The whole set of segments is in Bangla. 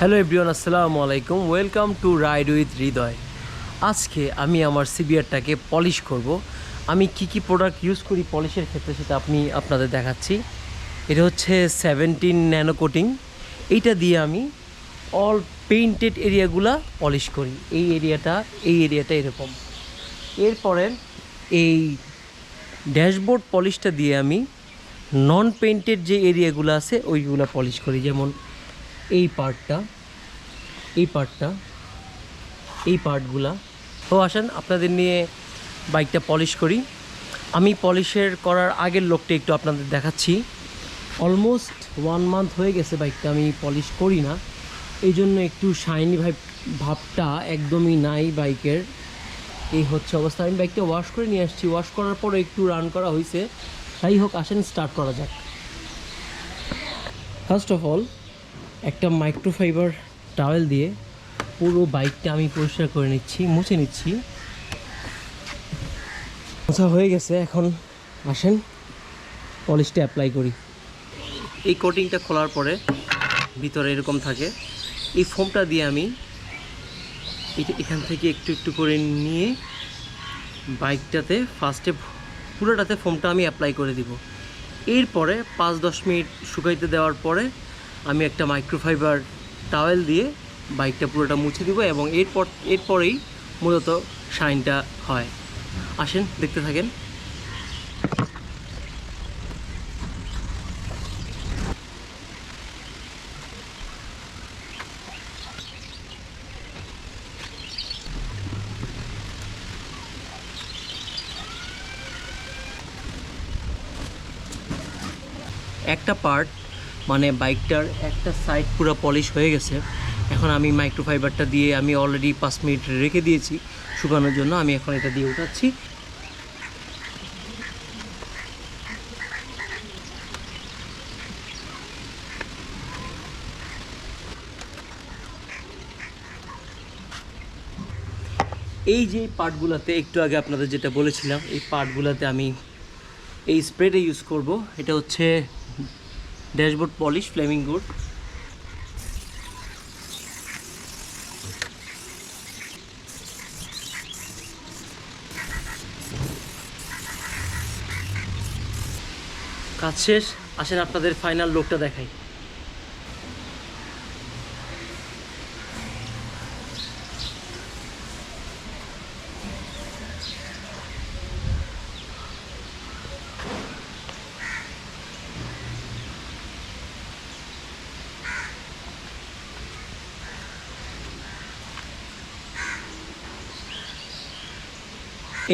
হ্যালো এভরিওয়ান, আসসালামু আলাইকুম। Welcome to ride with Hridoy. আজকে আমি আমার সিবিআরটাকে পলিশ করব। আমি কি কি প্রোডাক্ট ইউজ করি পলিশের ক্ষেত্রে সেটা আপনি আপনাদের দেখাচ্ছি। এটা হচ্ছে সেভেন্টিন ন্যানো কোটিং। এইটা দিয়ে আমি অল পেইন্টেড এরিয়াগুলা পলিশ করি। এই এরিয়াটা এই এরিয়াটা এরকম। এরপরে এই ড্যাশবোর্ড পলিশটা দিয়ে আমি নন পেইন্টেড যে এরিয়াগুলো আছে, ওইগুলো পলিশ করি। যেমন এই পার্টটা এই পার্টটা এই পার্টগুলা তো আসেন, আপনাদের নিয়ে বাইকটা পলিশ করি। আমি পলিশের করার আগের লোকটা একটু আপনাদের দেখাচ্ছি। অলমোস্ট ওয়ান মান্থ হয়ে গেছে বাইকটা আমি পলিশ করি না। এই জন্য একটু শাইনি ভাই ভাবটা একদমই নাই বাইকের এই হচ্ছে অবস্থা। আমি বাইকটা ওয়াশ করে নিয়ে আসছি। ওয়াশ করার পরে একটু রান করা হয়েছে যাই হোক, আসেন স্টার্ট করা যাক। ফার্স্ট অফ অল একটা মাইক্রোফাইবার টাওয়েল দিয়ে পুরো বাইকটা আমি পরিষ্কার করে নিচ্ছি, মুছে নিচ্ছি। মোছা হয়ে গেছে, এখন আসেন পলিশটা অ্যাপ্লাই করি। এই কোটিংটা খোলার পরে ভিতরে এরকম থাকে। এই ফোমটা দিয়ে আমি এটা এখান থেকে একটু একটু করে নিয়ে বাইকটাতে ফার্স্টে পুরোটাতে ফোমটা আমি অ্যাপ্লাই করে দিব। এরপরে পাঁচ দশ মিনিট শুকাইতে দেওয়ার পরে আমি একটা মাইক্রোফাইবার টাওয়েল দিয়ে বাইকটা পুরোটা মুছে দিব এবং এরপর, এরপরেই মূলত শাইনটা হয়। আসেন, দেখতে থাকেন। একটা পার্ট মানে বাইকটার একটা সাইড পুরো পলিশ হয়ে গেছে। এখন আমি মাইক্রোফাইবারটা দিয়ে আমি অলরেডি পাঁচ মিনিট রেখে দিয়েছি। শুকানোর জন্য আমি এখন এটা দিয়ে উঠাচ্ছি। এই যে পার্টগুলোতে একটু আগে আপনাদের যেটা বলেছিলাম, এই পার্টগুলোতে আমি এই স্প্রেটা ইউজ করব। এটা হচ্ছে ড্যাশবোর্ড পলিশ ফ্লেমিং গুড। কাজ শেষ আসেন আপনাদের ফাইনাল লোকটা দেখাই।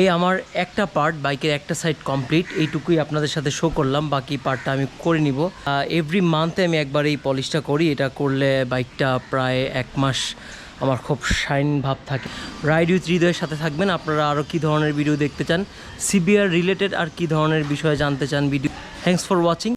এই আমার একটা পার্ট বাইকের একটা সাইড কমপ্লিট এইটুকুই আপনাদের সাথে শো করলাম, বাকি পার্টটা আমি করে নিব। এভরি মান্থে আমি একবার এই পলিশটা করি। এটা করলে বাইকটা প্রায় এক মাস আমার খুব শাইন ভাব থাকে। রাইড উইথ হৃদয়ের সাথে থাকবেন। আপনারা আরও কী ধরনের ভিডিও দেখতে চান? সিবিআর রিলেটেড আর কী ধরনের বিষয়ে জানতে চান ভিডিও থ্যাংকস ফর ওয়াচিং